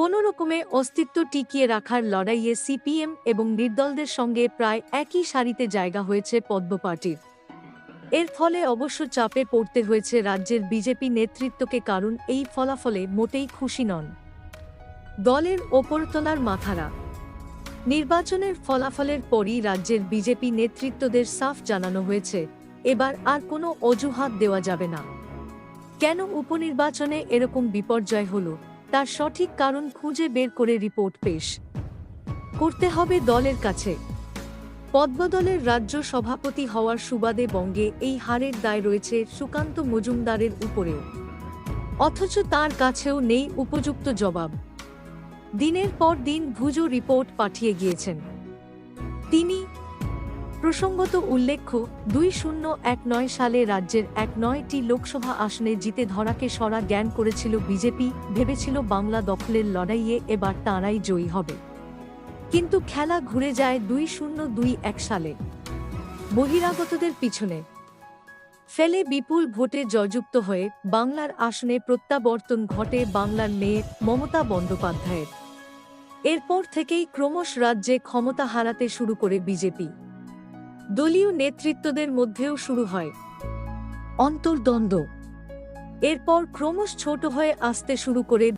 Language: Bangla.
কোনো রকমে অস্তিত্ব টিকিয়ে রাখার লড়াইয়ে সিপিএম এবং নির্দলদের সঙ্গে প্রায় একই সারিতে জায়গা হয়েছে পদ্ম পার্টির। এর ফলে অবশ্য চাপে পড়তে হয়েছে রাজ্যের বিজেপি নেতৃত্বকে কারণ এই ফলাফলে মোটেই খুশি নন। দলের ওপরতলার মাথারা। নির্বাচনের ফলাফলের পরই রাজ্যের বিজেপি নেতৃত্বদের সাফ জানানো হয়েছে, এবার আর কোনো অজুহাত দেওয়া যাবে না। কেন উপনির্বাচনে এরকম বিপর্যয় হলো? তার সঠিক কারণ খুঁজে বের করে রিপোর্ট পেশ। করতে হবে দলের কাছে। পদ্মদলের রাজ্য সভাপতি হওয়ার সুবাদে বঙ্গে এই হারের দায় রয়েছে সুকান্ত মজুমদারের উপরেও। অথচ তার কাছেও নেই উপযুক্ত জবাব। দিনের পর দিন ভুজো রিপোর্ট পাঠিয়ে গিয়েছেন। তিনি প্রসঙ্গত উল্লেখ্য, দুই শূন্য এক নয় সালে রাজ্যের এক নয়টি লোকসভা আসনে জিতে ধরাকে সরা জ্ঞান করেছিল বিজেপি, ভেবেছিল বাংলা দখলের লড়াইয়ে এবার তাঁরাই জয়ী হবে। কিন্তু খেলা ঘুরে যায় দুই শূন্য দুই এক সালে। বহিরাগতদের পিছনে। ফেলে বিপুল ভোটে জয়যুক্ত হয়ে বাংলার আসনে প্রত্যাবর্তন ঘটে বাংলার মেয়ে মমতা বন্দ্যোপাধ্যায়ের। এরপর থেকেই ক্রমশ রাজ্যে ক্ষমতা হারাতে শুরু করে বিজেপি। দলীয় নেতৃত্বদের মধ্যেও শুরু হয়। অন্তর্দ্বন্দ্ব। এরপর ক্রমশ ছোট হয়ে আসতে শুরু করে